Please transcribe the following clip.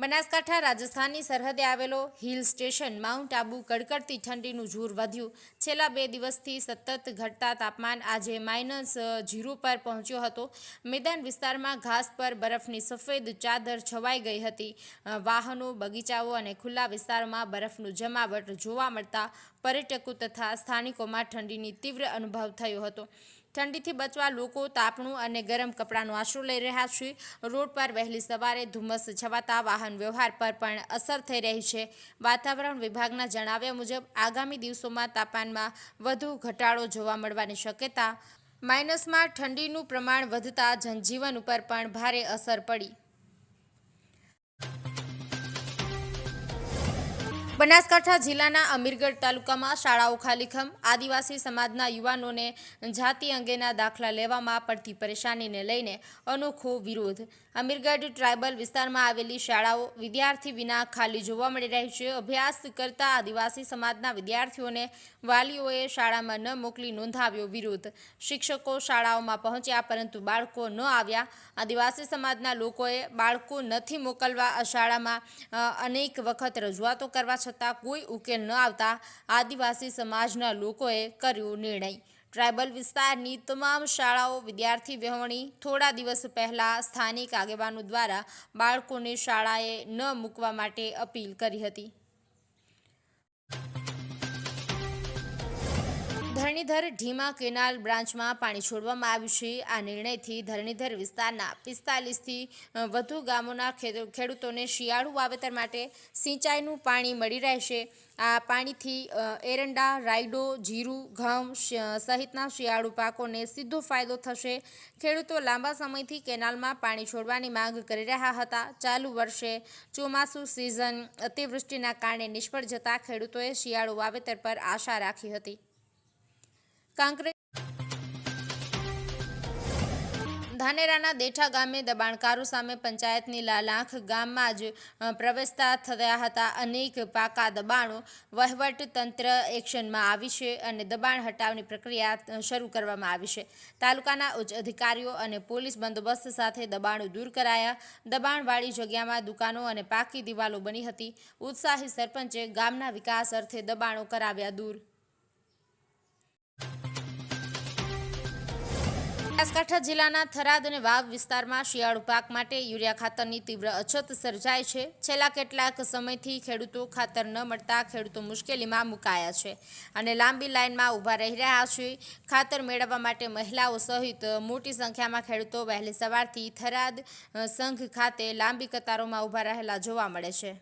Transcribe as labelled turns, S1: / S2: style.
S1: બનાસકાંઠા રાજસ્થાનની સરહદે આવેલો હિલ સ્ટેશન માઉન્ટ આબુ કડકડતી ઠંડીનું જોર વધ્યું. છેલ્લા બે દિવસથી સતત ઘટતા તાપમાન આજે માઇનસ ઝીરો પર પહોંચ્યો હતો. મેદાન વિસ્તારમાં ઘાસ પર બરફની સફેદ ચાદર છવાઈ ગઈ હતી. વાહનો, બગીચાઓ અને ખુલ્લા વિસ્તારમાં બરફનું જમાવટ જોવા મળતા પર્યટકો તથા સ્થાનિકોમાં ઠંડીની તીવ્ર અનુભવ થયો હતો. ઠંડીથી બચવા લોકો તાપણું અને ગરમ કપડાનો આશરો લઈ રહ્યા છે. રોડ પર વહેલી સવારે ધુમ્મસ છવાતા વાહન વ્યવહાર પર પણ અસર થઈ રહી છે. વાતાવરણ વિભાગના જણાવ્યા મુજબ, આગામી દિવસોમાં તાપમાનમાં વધુ ઘટાડો જોવા મળવાની શક્યતા, માઇનસમાં ઠંડીનું પ્રમાણ વધતા જનજીવન ઉપર પણ ભારે અસર પડી. બનાસકાંઠા જિલ્લાના અમીરગઢ તાલુકામાં શાળાઓ ખાલીખમ આદિવાસી સમાજના યુવાનોને જાતિ અંગેના દાખલા લેવામાં પડતી પરેશાનીને લઈને અનોખો વિરોધ. અમીરગઢ ટ્રાયબલ વિસ્તારમાં આવેલી શાળાઓ વિદ્યાર્થી વિના ખાલી જોવા મળી રહી છે. અભ્યાસ કરતા આદિવાસી સમાજના વિદ્યાર્થીઓને વાલીઓએ શાળામાં ન મોકલી નોંધાવ્યો વિરોધ. શિક્ષકો શાળાઓમાં પહોંચ્યા પરંતુ બાળકો ન આવ્યા. આદિવાસી સમાજના લોકોએ બાળકો નથી મોકલવા શાળામાં અનેક વખત રજૂઆતો કરવા છતાં કોઈ ઉકેલ ન આવતા આદિવાસી સમાજના લોકોએ કર્યો નિર્ણય. ટ્રાયબલ વિસ્તારની તમામ શાળાઓ વિદ્યાર્થી વહેવણી થોડા દિવસ પહેલા સ્થાનિક આગેવાનો દ્વારા બાળકોને શાળાએ ન મૂકવા માટે અપીલ કરી હતી. ધરણીધર ઢીમા કેનાલ બ્રાન્ચમાં પાણી છોડવામાં આવ્યું છે. આ નિર્ણયથી ધરણીધર વિસ્તારના પિસ્તાલીસથી વધુ ગામોના ખેડૂતોને શિયાળુ વાવેતર માટે સિંચાઈનું પાણી મળી રહેશે. આ પાણીથી એરંડા, રાયડો, જીરું, ઘઉં સહિતના શિયાળુ પાકોને સીધો ફાયદો થશે. ખેડૂતો લાંબા સમયથી કેનાલમાં પાણી છોડવાની માંગ કરી રહ્યા હતા. ચાલુ વર્ષે ચોમાસુ સિઝન અતિવૃષ્ટિના કારણે નિષ્ફળ જતા ખેડૂતોએ શિયાળુ વાવેતર પર આશા રાખી હતી. કાંકરે ધાનેરાના દેઠા ગામે દબાણકારો સામે પંચાયતની લાલાંખ ગામમાં જ પ્રવેશતા થયા હતા. અનેક પાકા દબાણો વહીવટ તંત્ર એક્શનમાં આવી છે અને દબાણ હટાવની પ્રક્રિયા શરૂ કરવામાં આવી છે. તાલુકાના ઉચ્ચ અધિકારીઓ અને પોલીસ બંદોબસ્ત સાથે દબાણો દૂર કરાયા. દબાણવાળી જગ્યામાં દુકાનો અને પાકી દિવાલો બની હતી. ઉત્સાહી સરપંચે ગામના વિકાસ અર્થે દબાણો કરાવ્યા દૂર. બનાસકાંઠા જિલ્લાના થરાદ અને વાવ વિસ્તારમાં શિયાળુ પાક માટે યુરિયા ખાતરની તીવ્ર અછત સર્જાય છે. છેલ્લા કેટલાક સમયથી ખેડૂતો ખાતર ન મળતા ખેડૂતો મુશ્કેલીમાં મુકાયા છે અને લાંબી લાઇનમાં ઊભા રહી રહ્યા છે. ખાતર મેળવવા માટે મહિલાઓ સહિત મોટી સંખ્યામાં ખેડૂતો વહેલી સવારથી થરાદ સંઘ ખાતે લાંબી કતારોમાં ઊભા રહેલા જોવા મળે છે.